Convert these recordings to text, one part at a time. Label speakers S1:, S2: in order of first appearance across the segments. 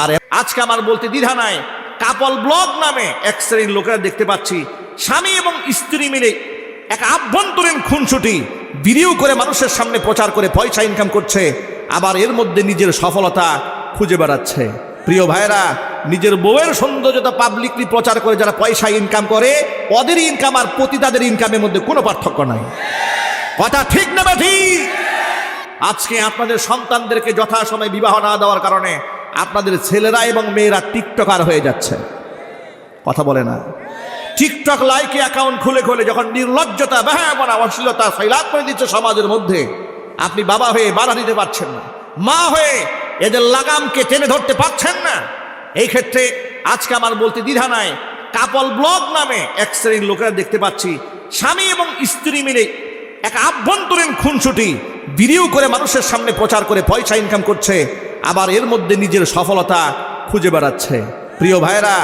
S1: আর আজকে আমার বলতে দ্বিধা নাই। কাপল ব্লগ নামে এক শ্রেণির লোকেরা দেখতে পাচ্ছি। স্বামী এবং স্ত্রী মিলে এক আভ্যন্তরীণ খুনসুটি, ভিডিও করে মানুষের সামনে প্রচার করে পয়সা ইনকাম করছে, আবার এর মধ্যে নিজের সফলতা খুঁজে বেড়াচ্ছে। প্রিয় ভাইরা নিজের বউয়ের সৌন্দর্যতা পাবলিকলি প্রচার করে যারা পয়সা ইনকাম করে, ওদের ইনকাম আর পতিতাদের ইনকামের মধ্যে কোনো পার্থক্য নাই। কথা ঠিক না ঠিক? আজকে আপনাদের সন্তানদেরকে যথাসময়ে বিবাহ না দেওয়ার কারণে আপনাদের ছেলেরা এবং মেয়েরা টিকটকার হয়ে যাচ্ছে। কথা বলে না। টিকটক লাইকে অ্যাকাউন্ট খুলে খুলে যখন নির্লজ্জতা ব্যাহামনা অশ্লীলতা সৈলাপ করে দিচ্ছে সমাজের মধ্যে, আপনি বাবা হয়ে বাধা দিতে পারছেন না। মা হয়ে এদের লাগামকে টেনে ধরতে পারছেন না। এই ক্ষেত্রে আজকে আমার বলতে দ্বিধা নাই। কাপল ব্লগ নামে এক শ্রেণির লোকেরা দেখতে পাচ্ছি, স্বামী এবং স্ত্রী মিলে এক আভ্যন্তরীণ খুনসুটি, ভিডিও করে মানুষের সামনে প্রচার করে পয়সা ইনকাম করছে। আবার এর মধ্যে নিজের সফলতা খুঁজে বেড়াচ্ছে। প্রিয় ভাইরা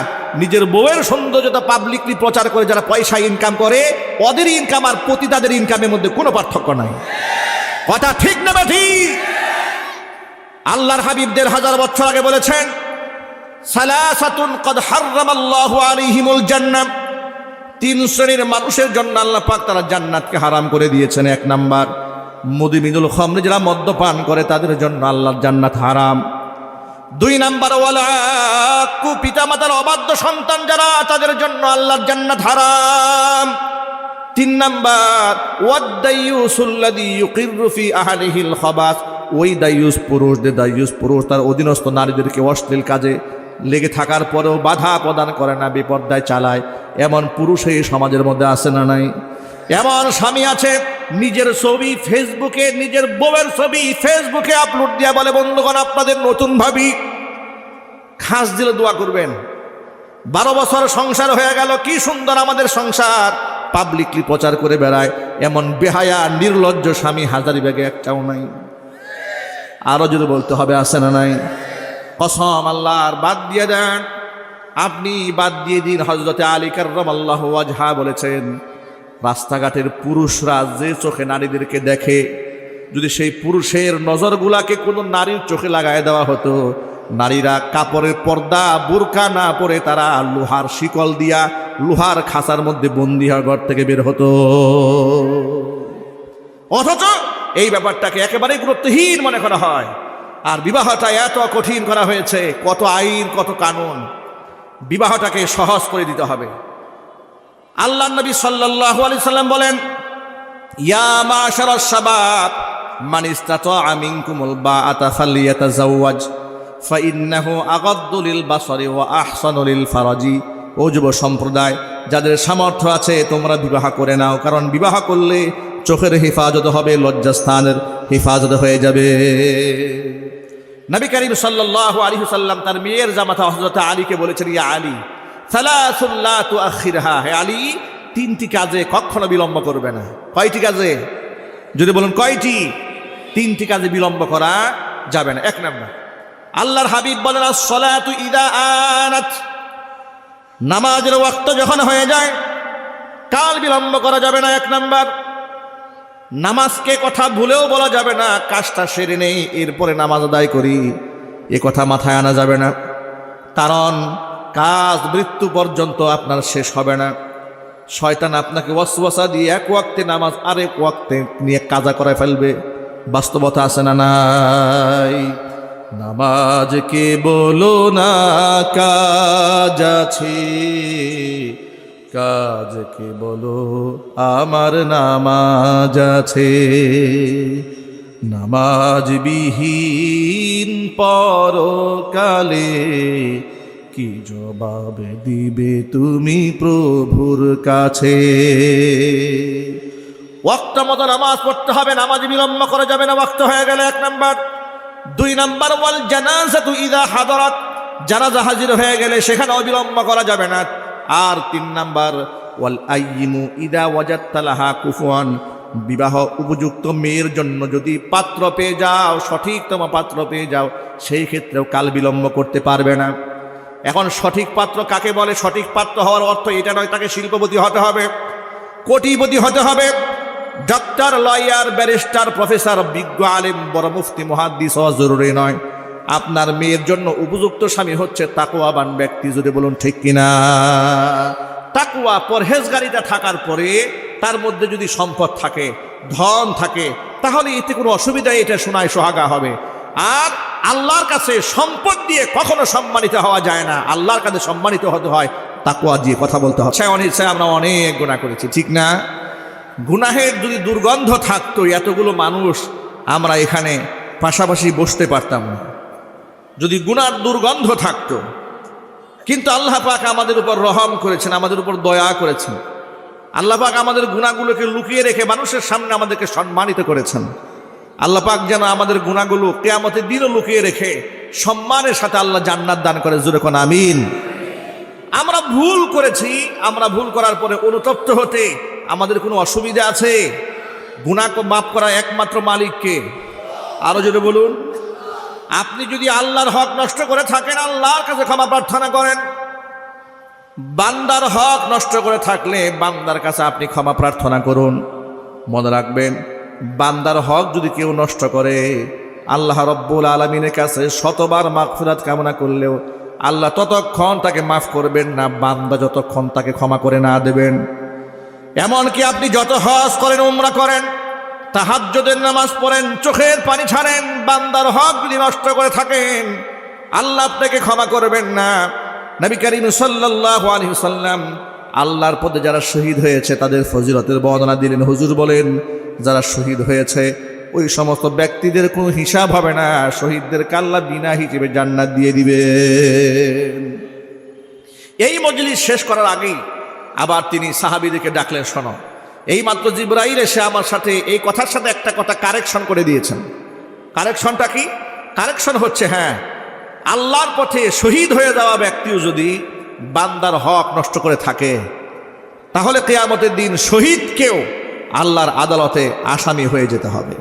S1: নিজের বউয়ের সৌন্দর্যতা পাবলিকলি প্রচার করে যারা পয়সা ইনকাম করে, ওদের ইনকাম আর পতিতাদের ইনকামের মধ্যে কোনো পার্থক্য নাই। কথা ঠিক না ঠিক? আল্লাহর হাবিব দেড় হাজার বছর আগে বলেছেন কদ তিন শ্রেণির মানুষের জন্য আল্লাহ পাক তারা জান্নাতকে হারাম করে দিয়েছেন, এক নাম্বার। মুদিমিনুল খমরে যারা মদ্যপান করে তাদের জন্য আল্লাহর জান্নাত হারাম। দুই নাম্বার ওয়ালা, কু পিতামাতার অবাধ্য সন্তান যারা, তাদের জন্য আল্লাহর জান্নাত হারাম। তিন নাম্বার ফি আহলিহিল খাবাস। ওই দাইয়ুস পুরুষ, যে দাইয়ুস পুরুষ তার অধীনস্থ নারীদেরকে অশ্লীল কাজে লেগে থাকার পরেও বাধা প্রদান করে না বিপর্দায় চালায়। এমন পুরুষ এই সমাজের মধ্যে আছে না নাই? এমন স্বামী আছে, নিজের ছবি ফেসবুকে, নিজের বউয়ের ছবি ফেসবুকে আপলোড দিয়া বলে, বন্ধুগণ, আপনাদের নতুন ভাবি খাস দিলে দোয়া করবেন। বারো বছর সংসার হয়ে গেল, কি সুন্দর আমাদের সংসার। পাবলিকলি প্রচার করে বেড়ায়, এমন বেহায়া, নির্লজ্জ স্বামী হাজারি ব্যাগে একটাও নাই। আরও যদি বলতে হবে, আছে না নাই? কসম আল্লাহর, বাদ দিয়ে দেন। আপনি বাদ দিয়ে দিন হজরতে আলী কার্রম আল্লাহ বলেছেন। রাস্তাঘাটের পুরুষরা যে চোখে নারীদেরকে দেখে, যদি সেই পুরুষের নজরগুলাকে কোনো নারীর চোখে লাগায় দেওয়া হতো, নারীরা কাপড়ের পর্দা, বোরকা না পরে তারা লোহার শিকল দিয়া লোহার খাঁচার মধ্যে বন্দি হওয়ার ঘর থেকে বের হতো। অথচ এই ব্যাপারটাকে একেবারেই গুরুত্বহীন মনে করা হয়। আর বিবাহটা এত কঠিন করা হয়েছে, কত আইন, কত কানুন। বিবাহটাকে সহজ করে দিতে হবে। আল্লাহ নবী সাল্লাল্লাহু আলাইহি সাল্লাম বলেন, ইয়া মাশারাস শাবাব, মান ইসতাতা মিনকুমুল বাআতা ফালিয়াতাজাওয়াজ ফাইন্নাহু আগাদ্দু লিল বাসারি ওয়া আহসানু লিল ফারাজি। ও যুব সম্প্রদায়, যাদের সামর্থ্য আছে, তোমরা বিবাহ করে নাও, কারণ বিবাহ করলে চোখের হেফাজত হবে, লজ্জাস্থানের হেফাজত হয়ে যাবে। নবী করিম সাল্লাল্লাহু আলাইহি সাল্লাম তার মেয়ের জামাতা হযরত আলীকে বলেছেন, ইয়া আলী সালাসুল্লাহ তু আখিরহা। হে আলী, তিনটি কাজে কখনো বিলম্ব করবে না। কয়টি কাজে? যদি বলুন কয়টি? তিনটি কাজে বিলম্ব করা যাবে না। এক নাম্বার, আল্লাহর হাবিব বলেন সলাতু ইদা আনাত। নামাজের ওয়াক্ত যখন হয়ে যায়, কাল বিলম্ব করা যাবে না। এক নাম্বার, নামাজকে কথা ভুলেও বলা যাবে না। কাজটা সেরে নেই, এরপরে নামাজ আদায় করি, এ কথা মাথায় আনা যাবে না। কারণ কাজ মৃত্যু পর্যন্ত আপনার শেষ হবে না। শয়তান আপনাকে ওয়াসওয়াসা দিয়ে এক ওয়াক্তে নামাজ আরেক ওয়াক্তে নিয়ে কাজা করে ফেলবে। বাস্তবতা আছে না নাই? নামাজ কে বলো না কাজ আছে। কাজ কে বলো আমার নামাজ আছে। নামাজ বিহীন পরকালে কি জবাব দিবে তুমি প্রভুর কাছে? ওয়াক্ত মতো নামাজ পড়তে হবে, নামাজ বিলম্ব করা যাবে না, ওয়াক্ত হয়ে গেলে এক নাম্বার। দুই নাম্বার, ওয়াল জানাজা তু ইদা হাদরাত, জানাজা হাজির হয়ে গেলে সেখানে অবিলম্ব করা যাবে না। আর তিন নাম্বার, ওয়াল আইমু ইদা ওয়াজাত্তালাহা কুফুয়ান, বিবাহ উপযুক্ত মেয়ের জন্য যদি পাত্র পেয়ে যাও, সঠিকতম পাত্র পেয়ে যাও, সেই ক্ষেত্রেও কাল বিলম্ব করতে পারবে না। এখন সঠিক পাত্র কাকে বলে? সঠিক পাত্র হওয়ার অর্থ এটা নয়, তাকে শিল্পপতি হতে হবে, কোটিপতি হতে হবে। ডক্টর লয়ার, ব্যারিস্টার, প্রফেসর, বিজ্ঞ, আলেম, বড় মুফতি, মহাদ্দিস হওয়া জরুরি নয়। আপনার মেয়ের জন্য উপযুক্ত স্বামী হচ্ছে তাকুয়াবান ব্যক্তি, যদি বলুন ঠিক কিনা? তাকুয়া পরহেজগারিতা থাকার পরে তার মধ্যে যদি সম্পদ থাকে, ধন থাকে, তাহলে এতে কোনো অসুবিধা এটা শোনায় সোহাগা হবে। আর আল্লাহর কাছে সম্পদ দিয়ে কখনো সম্মানিত হওয়া যায় না। আল্লাহর কাছে সম্মানিত হতে হয় তাকুয়া দিয়ে কথা বলতে হয় ইচ্ছায় অনিচ্ছায় আমরা অনেক গুণা করেছি, ঠিক না? গুনাহের যদি দুর্গন্ধ থাকতো, এতগুলো মানুষ আমরা এখানে পাশাপাশি বসতে পারতাম না। যদি গুনার দুর্গন্ধ থাকতো, কিন্তু আল্লাহ পাক আমাদের উপর রহম করেছেন, আমাদের উপর দয়া করেছেন। আল্লাহ পাক আমাদের গুণাগুলোকে লুকিয়ে রেখে মানুষের সামনে আমাদেরকে সম্মানিত করেছেন। আল্লাহ পাক যেন আমাদের গুণাগুলো কেয়ামতের দিনও লুকিয়ে রেখে সম্মানের সাথে আল্লাহ জান্নাত দান করে। জুড়ে কোন আমিন। আমরা ভুল করেছি, আমরা ভুল করার পরে অনুতপ্ত হতে আমাদের কোনো অসুবিধা আছে? গুণা মাফ করা একমাত্র মালিককে। আরও যদি বলুন। আপনি যদি আল্লাহর হক নষ্ট করে থাকেন, আল্লাহর কাছে ক্ষমা প্রার্থনা করেন। বান্দার হক নষ্ট করে থাকলে বান্দার কাছে আপনি ক্ষমা প্রার্থনা করুন। মনে রাখবেন বান্দার হক যদি কেউ নষ্ট করে, আল্লাহ রব্বুল আলমিনের কাছে শতবার মাগফিরাত কামনা করলেও আল্লাহ ততক্ষণ তাকে মাফ করবেন না, বান্দা যতক্ষণ তাকে ক্ষমা করে না দেবেন। এমনকি আপনি যত হজ করেন, উমরা করেন, তাহাজ্জুদের নামাজ পড়েন, চোখের পানি ছাড়েন, বান্দার হক যদি নষ্ট করে থাকেন, আল্লাহ আপনাকে ক্ষমা করবেন না। নবী করিম সাল্লাল্লাহু আলাইহি সাল্লাম আল্লাহর পদে যারা শহীদ হয়েছে, তাদের ফজিলতের বর্ণনা দিলেন। হুজুর বলেন যারা শহীদ হয়েছে, ওই সমস্ত ব্যক্তিদের কোনো হিসাব হবে না। শহীদদের কাল্লা বিনা হিসেবে জান্নাত দিয়ে দিবে। এই মজলিস শেষ করার আগেই আবার তিনি সাহাবিদেরকে ডাকলেন, শোনো এই মাত্র জিব্রাইল এসে আমার সাথে এই কথার সাথে একটা কথা কারেকশন করে দিয়েছেন। কারেকশনটা কি? কারেকশন হচ্ছে হ্যাঁ আল্লাহর পথে শহীদ হয়ে যাওয়া ব্যক্তিও যদি বান্দার হক নষ্ট করে থাকে, তাহলে কেয়ামতের দিন শহীদকেও আল্লাহর আদালতে আসামি হয়ে যেতে হবে।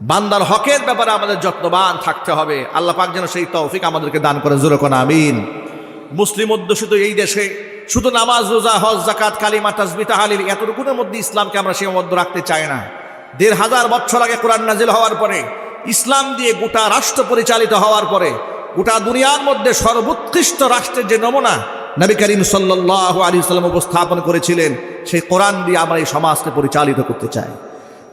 S1: বান্দার হকের ব্যাপারে আমাদের যত্নবান থাকতে হবে। আল্লাহ পাক যেন সেই তৌফিক আমাদেরকে দান করে জোরকন আমিন। মুসলিম অধ্যুষিত এই দেশে শুধু নামাজ, রোজা, হজ জাকাত কালিমা তাজবি তাহালিল এতটুকুনের মধ্যে ইসলামকে আমরা সীমাবদ্ধ রাখতে চাই না। দেড় হাজার বছর আগে কোরআন নাজিল হওয়ার পরে, ইসলাম দিয়ে গোটা রাষ্ট্র পরিচালিত হওয়ার পরে, গোটা দুনিয়ার মধ্যে সর্বোৎকৃষ্ট রাষ্ট্রের যে নমুনা, নবী করিম সাল্লাহ আলী সাল্লাম উপস্থাপন করেছিলেন সেই কোরআন দিয়ে আমরা এই সমাজকে পরিচালিত করতে চাই।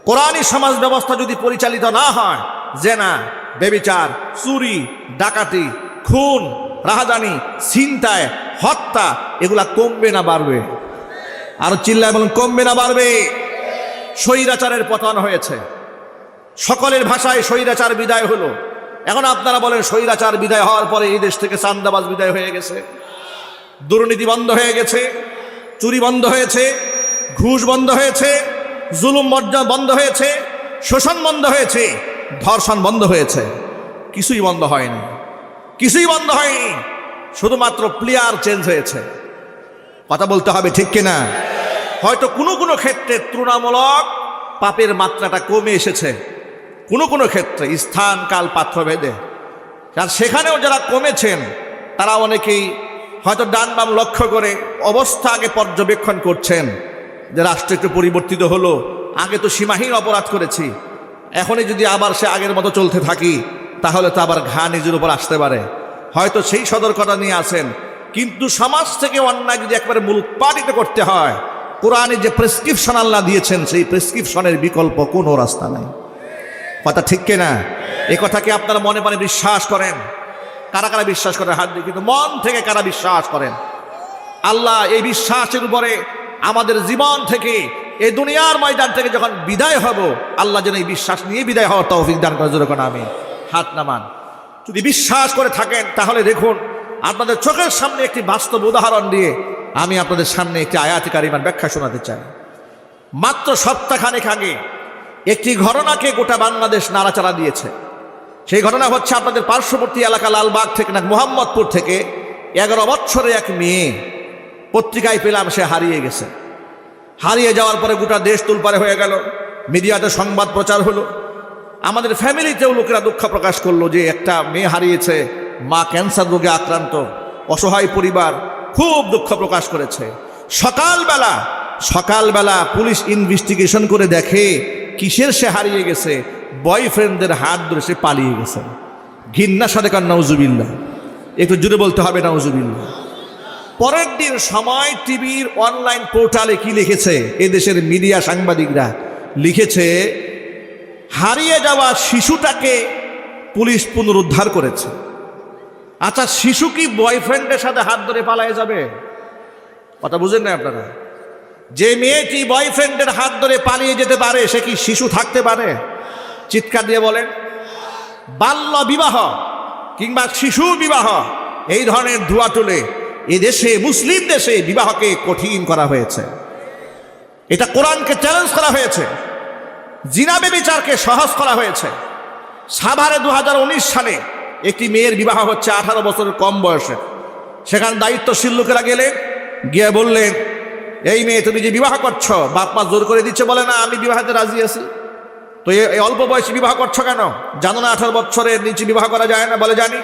S1: কোরআনী সমাজ ব্যবস্থা যদি পরিচালিত না হয়, জেনা, বেবিচার, চুরি, ডাকাতি, খুন, রাহাজানি ছিনতায় হত্যা, এগুলা কমবে না, বাড়বে। আর চিল্লায় বলুন, কমবে না, বাড়বে। স্বৈরাচারের পতন হয়েছে। সকলের ভাষায় স্বৈরাচার বিদায় হলো। এখন আপনারা বলেন, স্বৈরাচার বিদায় হওয়ার পরে এই দেশ থেকে চান্দাবাজ বিদায় হয়ে গেছে। দুর্নীতি বন্ধ হয়ে গেছে। চুরি বন্ধ হয়েছে, ঘুষ বন্ধ হয়েছে, জুলুম বন্ধ হয়েছে, শোষণ বন্ধ হয়েছে, ধর্ষণ বন্ধ হয়েছে। কিছুই বন্ধ হয়নি। কিছুই বন্ধ হয়নি। শুধুমাত্র প্লেয়ার চেঞ্জ হয়েছে। কথা বলতে হবে ঠিক কিনা? হয়তো কোনো কোনো ক্ষেত্রে তুলনামূলক পাপের মাত্রাটা কমে এসেছে। কোনো কোনো ক্ষেত্রে, স্থান, কাল পাত্র ভেদে আর সেখানেও যারা কমেছেন, তারা অনেকেই হয়তো ডান বাম লক্ষ্য করে অবস্থা আগে পর্যবেক্ষণ করছেন, যে রাষ্ট্র একটু পরিবর্তিত হলো, আগে তো সীমাহীন অপরাধ করেছি, এখনই যদি আবার সে আগের মতো চলতে থাকি, তাহলে তো আবার ঘা নিজের উপর আসতে পারে। হয়তো সেই সতর্কতা নিয়ে আসেন কিন্তু সমাজ থেকে অন্যায় যদি একবারে মূলোৎপাদিত করতে হয়, কোরআনে যে প্রেসক্রিপশন আল্লাহ দিয়েছেন, সেই প্রেসক্রিপশনের বিকল্প কোনো রাস্তা নাই। কথা ঠিক কিনা? এ কথাকে আপনারা মনে মনে বিশ্বাস করেন? কারা কারা বিশ্বাস করেন? হাত দিয়ে কিন্তু মন থেকে কারা বিশ্বাস করেন? আল্লাহ এই বিশ্বাসের উপরে আমাদের জীবন থেকে, এই দুনিয়ার ময়দান থেকে যখন বিদায় হব, আল্লাহ যেন এই বিশ্বাস নিয়ে বিদায় হওয়ার তৌফিক দান করে যখন আমি হাত নামান। যদি বিশ্বাস করে থাকেন, তাহলে দেখুন, আপনাদের চোখের সামনে একটি বাস্তব উদাহরণ দিয়ে আমি আপনাদের সামনে একটি আয়াতিকারিমার ব্যাখ্যা শোনাতে চাই। মাত্র সপ্তাহখানেক আগে একটি ঘটনাকে গোটা বাংলাদেশ নাড়াচাড়া দিয়েছে। সেই ঘটনা হচ্ছে আপনাদের পার্শ্ববর্তী এলাকা লালবাগ থেকে না মোহাম্মদপুর থেকে এগারো বছরে এক মেয়ে পত্রিকায় পেলাম সে হারিয়ে গেছে। হারিয়ে যাওয়ার পরে গোটা দেশ তুলপারে হয়ে গেল, মিডিয়াতে সংবাদ প্রচার হলো। আমাদের ফ্যামিলিতেও লোকেরা দুঃখ প্রকাশ করল যে একটা মেয়ে হারিয়েছে, মা ক্যান্সার রোগে আক্রান্ত, অসহায় পরিবার খুব দুঃখ প্রকাশ করেছে। সকালবেলা সকালবেলা পুলিশ ইনভেস্টিগেশন করে দেখে কিসের সে হারিয়ে গেছে বয়ফ্রেন্ডদের হাত ধরে সে পালিয়ে গেছে। ঘিন্না সাথে কার নাউজুবিল্লা একটু জুড়ে বলতে হবে নাউজুবিল্লা পরের দিন সময় টিভির অনলাইন পোর্টালে কি লিখেছে? এদেশের মিডিয়া সাংবাদিকরা লিখেছে, হারিয়ে যাওয়া শিশুটাকে পুলিশ পুনরুদ্ধার করেছে। আচ্ছা শিশু কি বয়ফ্রেন্ডের সাথে হাত ধরে পালায়ে যাবে? কথা বুঝেন না আপনারা। যে মেয়েটি বয়ফ্রেন্ডের হাত ধরে পালিয়ে যেতে পারে, সে কি শিশু থাকতে পারে? চিৎকার দিয়ে বলেন, বাল্য বিবাহ কিংবা শিশু বিবাহ, এই ধরনের ধোয়া তুলে দেশে, মুসলিম দেশে বিবাহকে কঠিন করা হয়েছে। এটা কোরআনকে চ্যালেঞ্জ করা হয়েছে। জিনাবে বিচারকে সহজ করা হয়েছে। সাভারে দু হাজার উনিশ সালে একটি মেয়ের বিবাহ হচ্ছে আঠারো বছরের কম বয়সে। সেখানে দায়িত্বশীল লোকেরা গেলে, গিয়ে বললেন, এই মেয়ে, তুমি যে বিবাহ করছ বাপ মা জোর করে দিচ্ছে বলে না, আমি বিবাহতে রাজি আছি। তো এই অল্প বয়সে বিবাহ করছ কেন? জানো না আঠারো বছরের নিচে বিবাহ করা যায় না বলে জানি।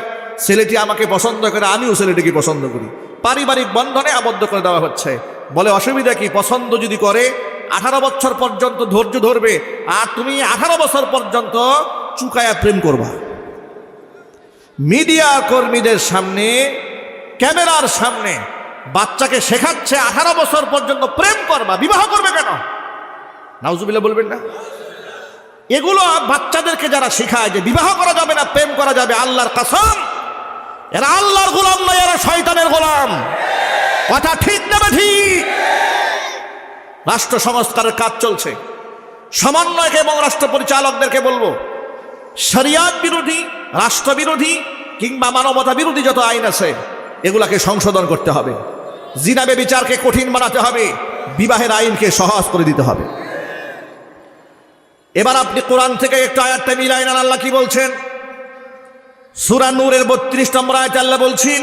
S1: ছেলেটি আমাকে পছন্দ করে, আমিও ছেলেটিকে পছন্দ করি। পারিবারিক বন্ধনে আবদ্ধ করে দেওয়া হচ্ছে। বলে অসুবিধা কি? পছন্দ যদি করে, আঠারো বছর পর্যন্ত ধৈর্য ধরবে, আর তুমি আঠারো বছর পর্যন্ত চুকায়া প্রেম করবা। মিডিয়া কর্মীদের সামনে, ক্যামেরার সামনে বাচ্চাকে শেখাচ্ছে, আঠারো বছর পর্যন্ত প্রেম করবা, বিবাহ করবে কেন? নাউজুবিল্লাহ বলবেন না? এগুলো বাচ্চাদেরকে যারা শেখায় যে বিবাহ করা যাবে না, প্রেম করা যাবে, আল্লাহর কাসম, এরা আল্লাহর গোলাম নয়, এরা শয়তানের গোলাম। কথা ঠিক না ঠিক? রাষ্ট্র সংস্কারের কাজ চলছে। সমন্বয়ক এবং রাষ্ট্র পরিচালকদেরকে বলব, শরিয়াত বিরোধী, রাষ্ট্র বিরোধী কিংবা মানবতা বিরোধী যত আইন আছে, এগুলাকে সংশোধন করতে হবে। জিনাবে বিচারকে কঠিন বানাতে হবে, বিবাহের আইনকে সহজ করে দিতে হবে। এবার আপনি কোরআন থেকে একটু আয়াতটা মিলাই না আল্লাহ কি বলছেন সুরা নূরের বত্রিশ নম্বর আয়াত আল্লাহ বলছেন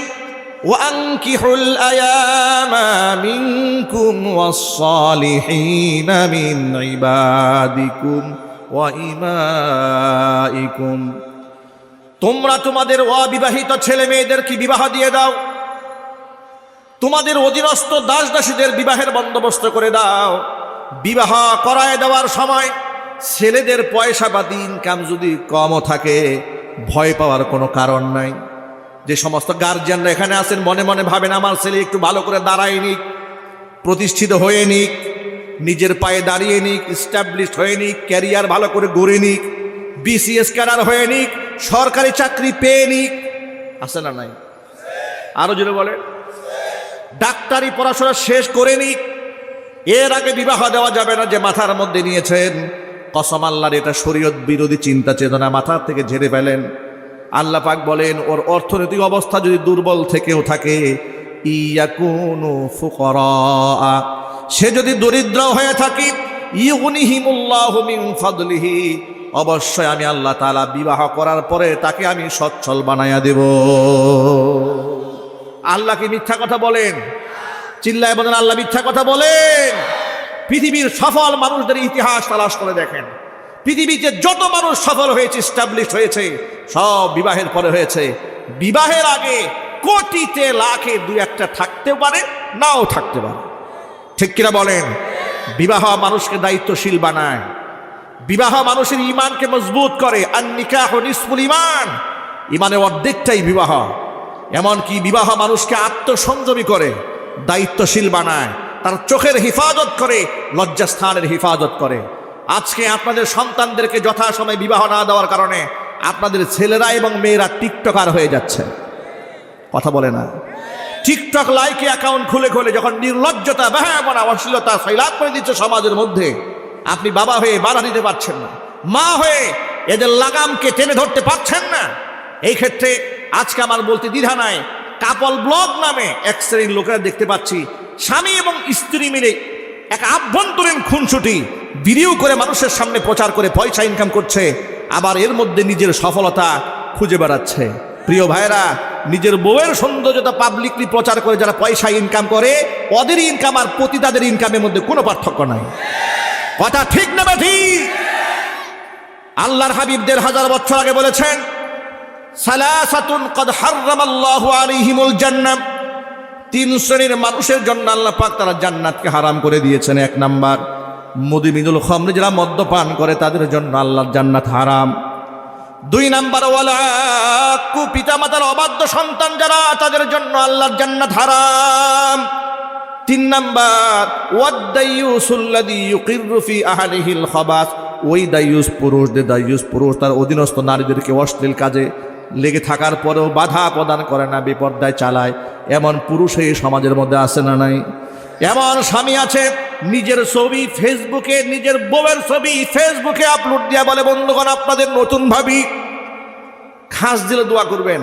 S1: وأنكحوا الأيام منكم والصالحين من عبادكم وإمائكم তোমরা তোমাদের অবিবাহিত ছেলে মেয়েদেরকে বিবাহ দিয়ে দাও তোমাদের অধীনস্থ দাস দাসীদের বিবাহের বন্দোবস্ত করে দাও বিবাহ করায় দেওয়ার সময় ছেলেদের পয়সা বা ইনকাম যদি কমও থাকে, ভয় পাওয়ার কোনো কারণ নাই। যে সমস্ত গার্জিয়ানরা এখানে আছেন, মনে মনে ভাবেন, আমার ছেলে একটু ভালো করে দাঁড়ায় নিক, প্রতিষ্ঠিত হয়ে নিক, নিজের পায়ে দাঁড়িয়ে নিক স্টাবলিশ হয়ে নিক ক্যারিয়ার ভালো করে গড়ে নিক বিসিএস ক্যাডার হয়ে নিক, সরকারি চাকরি পেয়ে নিক। আছে না নাই? আরও জোরে বলে ডাক্তারি পড়াশোনা শেষ করে নিক। এর আগে বিবাহ দেওয়া যাবে না যে মাথার মধ্যে নিয়েছেন। কসম আল্লাহর, এটা শরীয়ত বিরোধী চিন্তা চেতনা মাথার থেকে ঝেড়ে ফেলেন। আল্লাহ পাক বলেন, ওর অর্থনৈতিক অবস্থা যদি দুর্বল থেকেও থাকে, ইয়াকুনু ফুকরা সে যদি দরিদ্র হয়ে থাকে ফাদলিহি। অবশ্যই আমি আল্লাহ তালা বিবাহ করার পরে তাকে আমি সচ্ছল বানাইয়া দেব। আল্লাহ কি মিথ্যা কথা বলেন? চিল্লায় বলেন, আল্লাহ মিথ্যা কথা বলেন। পৃথিবীর সফল মানুষদের ইতিহাস তালাশ করে দেখেন। পৃথিবীতে যত মানুষ সফল হয়েছে স্টাবলিশ হয়েছে, সব বিবাহের পরে হয়েছে। বিবাহের আগে কোটিতে, লাখে দু একটা থাকতে পারে, নাও থাকতে পারে। ঠিক কিনা বলেন? বিবাহ মানুষকে দায়িত্বশীল বানায়। বিবাহ মানুষের ইমানকে মজবুত করে। আর নিকাহ নিসফুল ইমান ইমানের অর্ধেকটাই বিবাহ। এমনকি বিবাহ মানুষকে আত্মসংযমী করে, দায়িত্বশীল বানায়। তার চোখের হেফাজত করে, লজ্জাস্থানের হেফাজত করে। আজকে আপনাদের সন্তানদেরকে যথাসময়ে বিবাহ না দেওয়ার কারণে আপনাদের ছেলেরা এবং মেয়েরা টিকটকার হয়ে যাচ্ছে। কথা বলে না। টিকটক লাইকে অ্যাকাউন্ট খুলে খুলে যখন নির্লজ্জতা ব্যাহামনা অশ্লীলতা সৈলাপ করে দিচ্ছে সমাজের মধ্যে, আপনি বাবা হয়ে বাধা দিতে পারছেন না। মা হয়ে এদের লাগামকে টেনে ধরতে পারছেন না। এই ক্ষেত্রে আজকে আমার বলতে দ্বিধা নাই। কাপল ব্লগ নামে এক শ্রেণির লোকেরা দেখতে পাচ্ছি স্বামী এবং স্ত্রী মিলে এক আভ্যন্তরীণ খুনসুটি ভিডিও করে মানুষের সামনে প্রচার করে পয়সা ইনকাম করছে, আবার এর মধ্যে নিজের সফলতা খুঁজে বেড়াচ্ছে। প্রিয় ভাইরা নিজের বউয়ের সৌন্দর্যতা পাবলিকলি প্রচার করে যারা পয়সা ইনকাম করে ওদের ইনকাম আর পতিতাদের ইনকামের মধ্যে কোনো পার্থক্য নাই। কথা ঠিক না ঠিক আল্লাহর হাবিবদের হাজার বছর আগে বলেছেন, সালাসাতুন কদ হাররামাল্লাহু আলাইহিমুল জান্নাত তিন শ্রেণির মানুষের জন্য আল্লাহ পাক তারা জান্নাতকে হারাম করে দিয়েছেন, এক নাম্বার। মুদিমিনুল খমরে যারা মদ্যপান করে, তাদের জন্য আল্লাহর জান্নাত হারাম। দুই নাম্বার, ওয়ালা কু পিতা মাতার অবাধ্য সন্তান যারা, তাদের জন্য আল্লাহর জান্নাত হারাম। তিন নাম্বার ওয়াদ্দাইয়ুসুল্লাযী ইউকিররু ফি আহলিহিল খাবাস। ওই দাইয়ুস পুরুষ যে দাইয়ুস পুরুষ তার অধীনস্থ নারীদেরকে অশ্লীল কাজে লেগে থাকার পরেও বাধা প্রদান করে না বিপর্দায় চালায়। এমন পুরুষ এই সমাজের মধ্যে আছে না নাই? এমন স্বামী আছে, নিজের ছবি ফেসবুকে নিজের বউয়ের ছবি ফেসবুকে আপলোড দিয়া বলে, বন্ধুগণ, আপনাদের নতুন ভাবি। খাস দিলে দোয়া করবেন।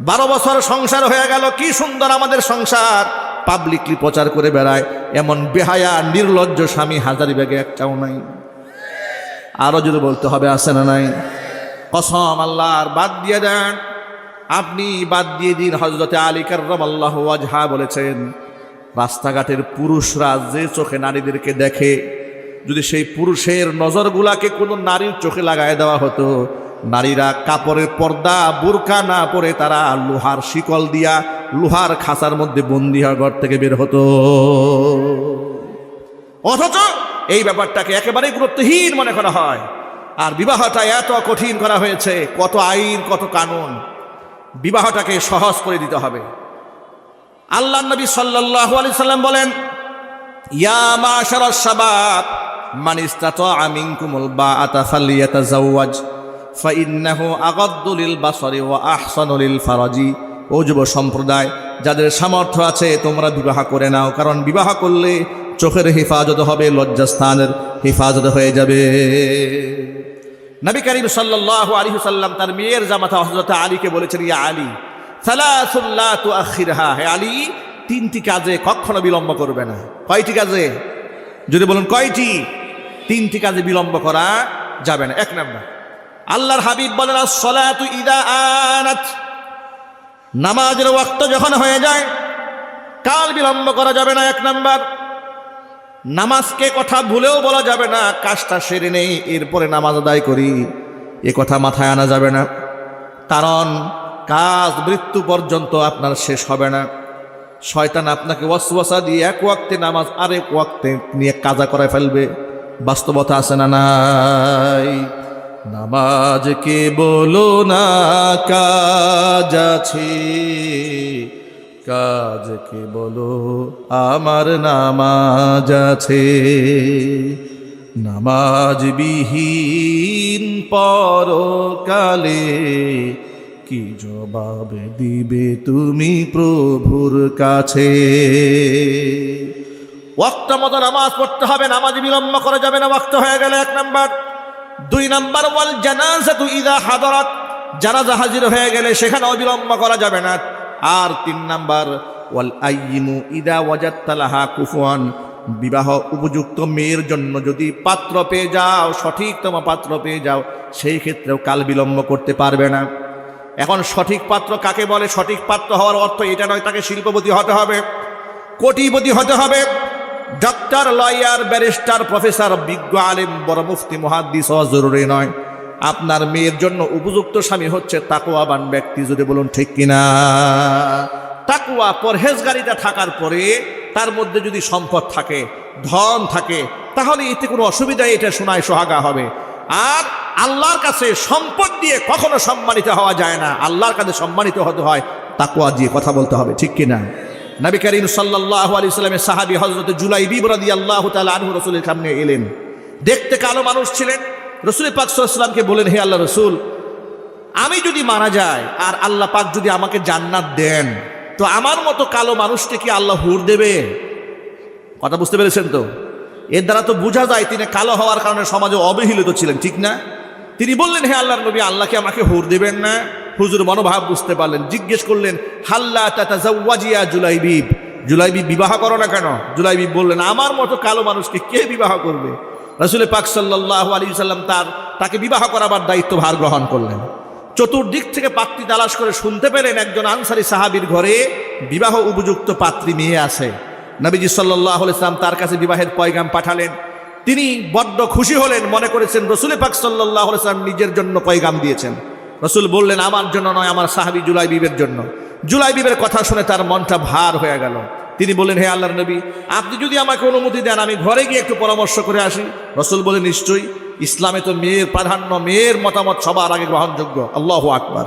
S1: বারো বছর সংসার হয়ে গেল, কি সুন্দর আমাদের সংসার। পাবলিকলি প্রচার করে বেড়ায়, এমন বেহায়া, নির্লজ্জ স্বামী হাজারি ব্যাগে একটাও নাই। আরও যদি বলতে হবে, আছে না নাই? কসম আল্লাহর বাদ দিয়ে দেন। আপনি বাদ দিয়ে দিন হজরতে আলী কার্রম আল্লাহ ওয়াজহা বলেছেন, রাস্তাঘাটের পুরুষরা যে চোখে নারীদেরকে দেখে, যদি সেই পুরুষের নজরগুলাকে কোনো নারীর চোখে লাগায় দেওয়া হতো, নারীরা কাপড়ের পর্দা, বুরকা না পরে তারা লোহার শিকল দিয়া লোহার খাঁচার মধ্যে বন্দি হওয়ার ঘর থেকে বের হতো। অথচ এই ব্যাপারটাকে একেবারেই গুরুত্বহীন মনে করা হয়। আর বিবাহটা এত কঠিন করা হয়েছে, কত আইন, কত কানুন, বিবাহটাকে সহজ করে দিতে হবে। আল্লাহ নবী সাল্লাল্লাহু আলি সাল্লাম বলেন, ইয়া মান বাসারি ওয়া আহসানু লিল ফারাজি। ও যুব সম্প্রদায়, যাদের সামর্থ্য আছে, তোমরা বিবাহ করে নাও, কারণ বিবাহ করলে চোখের হেফাজত হবে, লজ্জাস্থানের হেফাজত হয়ে যাবে। নবী করিম সাল্লাল্লাহু আলাইহি সাল্লাম তার মেয়ের জামাতা হযরত আলীকে বলেছেন, ইয়া আলী সালাসুল্লাহ তু আখিরহা হে আলী, তিনটি কাজে কখনো বিলম্ব করবে না। কয়টি কাজে? যদি বলুন কয়টি? তিনটি কাজে বিলম্ব করা যাবে না। এক নম্বর, আল্লাহর হাবিব বলেন সলাতু ইদা আনাত। নামাজের ওয়াক্ত যখন হয়ে যায়, কাল বিলম্ব করা যাবে না। এক নাম্বার নামাজকে কথা ভুলেও বলা যাবে না, কাজটা সেরে নেই, এরপরে নামাজ আদায় করি। এ কথা মাথায় আনা যাবে না। কারণ, কাজ মৃত্যু পর্যন্ত আপনার শেষ হবে না। শয়তান আপনাকে ওয়াসওয়াসা দিয়ে এক ওয়াক্তে নামাজ আরেক ওয়াক্তে নিয়ে কাজা করে ফেলবে। বাস্তবতা আছে না নাই? নামাজ কে বলো না, কাজ আছে। কাজকে বলো? আমার নামাজ আছে। নামাজ বিহীন পরকালে কি জবাব দিবে তুমি প্রভুর কাছে? ওয়াক্ত মতো নামাজ পড়তে হবে, নামাজ বিলম্ব করা যাবে না, ওয়াক্ত হয়ে গেলে এক নাম্বার। দুই নাম্বার, ওয়াল জানাজা ইদা হাদরাত। জানাজা হাজির হয়ে গেলে সেখানে অবিলম্ব করা যাবে না। আর তিন নাম্বার, ওয়াল আইমু ইদা ওয়াজাত্তালাহা কুফুয়ান। বিবাহ উপযুক্ত মেয়ের জন্য যদি পাত্র পেয়ে যাও, সঠিকতম পাত্র পেয়ে যাও, সেই ক্ষেত্রেও কাল বিলম্ব করতে পারবে না। এখন সঠিক পাত্র কাকে বলে? সঠিক পাত্র হওয়ার অর্থ এটা নয়, তাকে শিল্পপতি হতে হবে, কোটিপতি হতে হবে। ডক্টর লয়ার, ব্যারিস্টার, প্রফেসর, বিজ্ঞ, আলেম, বড় মুফতি, মহাদ্দিস জরুরি নয়। আপনার মেয়ের জন্য উপযুক্ত স্বামী হচ্ছে তাকুয়াবান ব্যক্তি, যদি বলুন ঠিক কিনা? তাকুয়া পরহেজগারিতা থাকার পরে তার মধ্যে যদি সম্পদ থাকে, ধন থাকে, তাহলে এতে কোনো অসুবিধা এটা শোনায় সোহাগা হবে। আর আল্লাহর কাছে সম্পদ দিয়ে কখনো সম্মানিত হওয়া যায় না। আল্লাহর কাছে সম্মানিত হতে হয় তাকুয়া দিয়ে কথা বলতে হবে, ঠিক কিনা? নবী করিম সাল্লাহ আলি সাল্লামের সাহাবি হজরত জুলাই বিবরাদি আল্লাহ তালা আনহু রসুলের সামনে এলেন। দেখতে কালো মানুষ ছিলেন রসুল পাক সাল্লামকে বলেন, হে আল্লাহ রসুল, আমি যদি মারা যাই আর আল্লাহ পাক যদি আমাকে জান্নাত দেন, তো আমার মতো কালো মানুষকে কি আল্লাহ হুর দেবে? কথা বুঝতে পেরেছেন তো? এর দ্বারা তো বোঝা যায় তিনি কালো হওয়ার কারণে সমাজে অবহেলিত ছিলেন, ঠিক না? তিনি বললেন, হে আল্লাহ নবী আল্লাহকে আমাকে হুর দেবেন না? হুজুর মনোভাব বুঝতে পারলেন, জিজ্ঞেস করলেন, হাল্লা তাতাজাওয়াজিয়া জুলাইবিব জুলাইবিব বিবাহ করো না কেন? জুলাইবিব বললেন, আমার মতো কালো মানুষকে কে বিবাহ করবে? রসুল পাক সাল্লাহ আলী সাল্লাম তার, তাকে বিবাহ করাবার দায়িত্ব ভার গ্রহণ করলেন। চতুর্দিক থেকে পাত্রী তালাশ করে শুনতে পেলেন একজন আনসারি সাহাবির ঘরে বিবাহ উপযুক্ত পাত্রী মেয়ে আছে। নবীজি সাল্লাহ ইসলাম তার কাছে বিবাহের পয়গাম পাঠালেন। তিনি বড্ড খুশি হলেন, মনে করেছেন রসুল পাক সাল্লাহ ইসলাম নিজের জন্য পয়গাম দিয়েছেন। রসুল বললেন, আমার জন্য নয়, আমার সাহাবি জুলাই বিবের জন্য। জুলাই বিবের কথা শুনে তার মনটা ভার হয়ে গেল। তিনি বললেন হে আল্লাহর নবী, আপনি যদি আমাকে অনুমতি দেন, আমি ঘরে গিয়ে একটু পরামর্শ করে আসি। রসুল বলে, নিশ্চয়ই, ইসলামে তো মেয়ের প্রাধান্য, মেয়ের মতামত সবার আগে গ্রহণযোগ্য। আল্লাহ আকবার।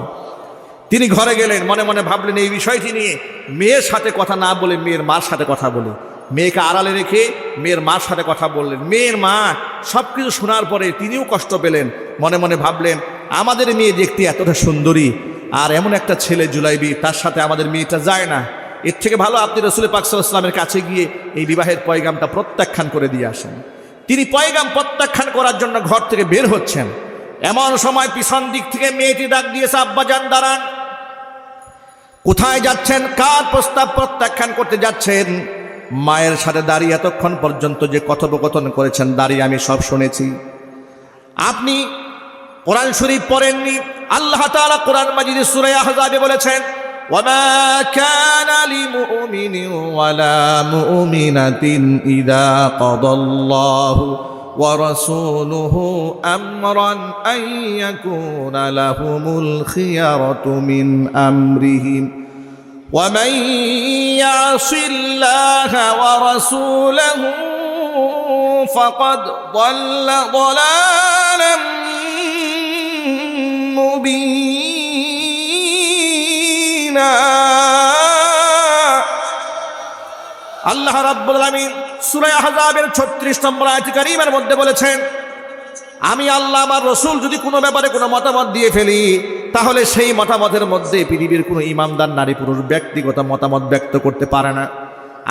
S1: তিনি ঘরে গেলেন, মনে মনে ভাবলেন, এই বিষয়টি নিয়ে মেয়ের সাথে কথা না বলে মেয়ের মার সাথে কথা বলে। মেয়েকে আড়ালে রেখে মেয়ের মার সাথে কথা বললেন। মেয়ের মা সব কিছু শোনার পরে তিনিও কষ্ট পেলেন। মনে মনে ভাবলেন, আমাদের মেয়ে দেখতে এতটা সুন্দরী, আর এমন একটা ছেলে জুলাইবি, তার সাথে আমাদের মেয়েটা যায় না। এর থেকে ভালো আপনি রসুল পাকসাল্লামের কাছে গিয়ে এই বিবাহের পয়গামটা প্রত্যাখ্যান করে দিয়ে আসেন। তিনি পয়গাম প্রত্যাখ্যান করার জন্য ঘর থেকে বের হচ্ছেন। এমন সময় পিছন দিক থেকে মেয়েটি ডাক দিয়েছে আব্বাজান দাঁড়ান। কোথায় যাচ্ছেন? কার প্রস্তাব প্রত্যাখ্যান করতে যাচ্ছেন? মায়ের সাথে দাঁড়িয়ে এতক্ষণ পর্যন্ত যে কথোপকথন করেছেন, দাঁড়িয়ে আমি সব শুনেছি। আপনি কোরআন শরীফ পড়েননি? আল্লাহ তাআলা কোরআন মাজিদে সূরা আহজাবে বলেছেন وما كان لمؤمن ولا مؤمنة إذا قضى الله ورسوله أمرا أن يكون لهم الخيرة من أمرهم ومن يعص الله ورسوله فقد ضل ضلالا مبينا আল্লাহ রাব্বুল আলামিন সূরা আহজাবের 36 নম্বর আয়াত কারীমের মধ্যে বলেছেন, আমি আল্লাহ আমার রসুল যদি কোনো ব্যাপারে কোনো মতামত দিয়ে ফেলি, তাহলে সেই মতামতের মধ্যে পৃথিবীর কোনো ইমানদার নারী পুরুষ ব্যক্তিগত মতামত ব্যক্ত করতে পারে না।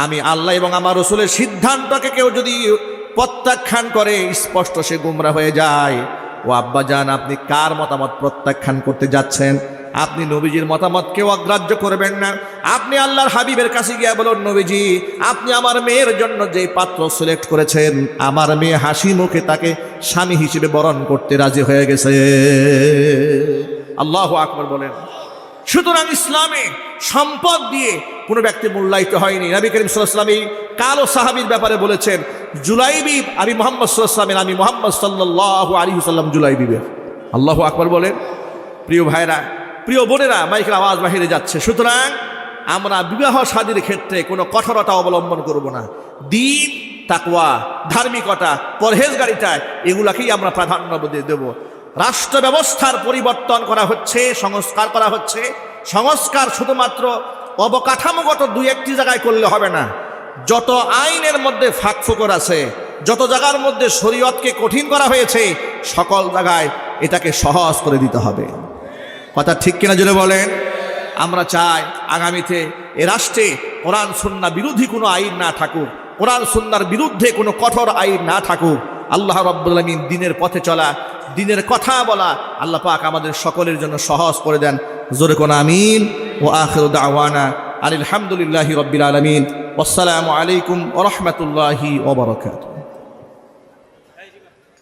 S1: আমি আল্লাহ এবং আমার রসুলের সিদ্ধান্তকে কেউ যদি প্রত্যাখ্যান করে, স্পষ্ট সে গুমরা হয়ে যায়। ও আব্বা যান আপনি কার মতামত প্রত্যাখ্যান করতে যাচ্ছেন? আপনি নবীজির মতামত কেউ অগ্রাহ্য করবেন না। আপনি আল্লাহর হাবিবের কাছে গিয়ে বলুন, নবীজি, আপনি আমার মেয়ের জন্য যে পাত্র সিলেক্ট করেছেন, আমার মেয়ে হাসি মুখে তাকে স্বামী হিসেবে বরণ করতে রাজি হয়ে গেছে। আল্লাহ আকবর বলেন। সুতরাং ইসলামে সম্পদ দিয়ে কোনো ব্যক্তি মূল্যায়িত হয়নি। নবী করিম সাল্লাম এই কালো সাহাবির ব্যাপারে বলেছেন, জুলাইবি আমি মোহাম্মদ সাল্লামের আমি মোহাম্মদ সাল্লাহ আলী সাল্লাম জুলাইবিবের আল্লাহ আকবর বলেন। প্রিয় ভাইরা প্রিয় বোনেরা, মাইকের আওয়াজ বাহিরে যাচ্ছে। সুতরাং আমরা বিবাহ স্বাদীর ক্ষেত্রে কোনো কঠোরতা অবলম্বন করব না। দিন, তাকওয়া, ধার্মিকতা, পরহেজগারিতায় এগুলাকেই আমরা প্রাধান্য দেব। রাষ্ট্র ব্যবস্থার পরিবর্তন করা হচ্ছে, সংস্কার করা হচ্ছে। সংস্কার শুধুমাত্র অবকাঠামোগত দুই একটি জায়গায় করলে হবে না। যত আইনের মধ্যে ফাঁকফোকর আছে, যত জায়গার মধ্যে শরীয়তকে কঠিন করা হয়েছে, সকল জায়গায় এটাকে সহজ করে দিতে হবে। কথা ঠিক কিনা জুড়ে বলেন। আমরা চাই আগামীতে এ রাষ্ট্রে কোরআন, সুন্না বিরোধী কোনো আইন না থাকুক, কোরআন, সুন্নার বিরুদ্ধে কোনো কঠোর আইন না থাকুক। আল্লাহ রব্বুল আলমিন দিনের পথে চলা, দিনের কথা বলা আল্লাহ পাক আমাদের সকলের জন্য সহজ করে দেন। জোরে কোন আমিন। ও আখির দাওয়ানা আলহামদুলিল্লাহি রব্বিল আলমিন। আসসালামু আলাইকুম ওরহমতুল্লাহি ওবরকাত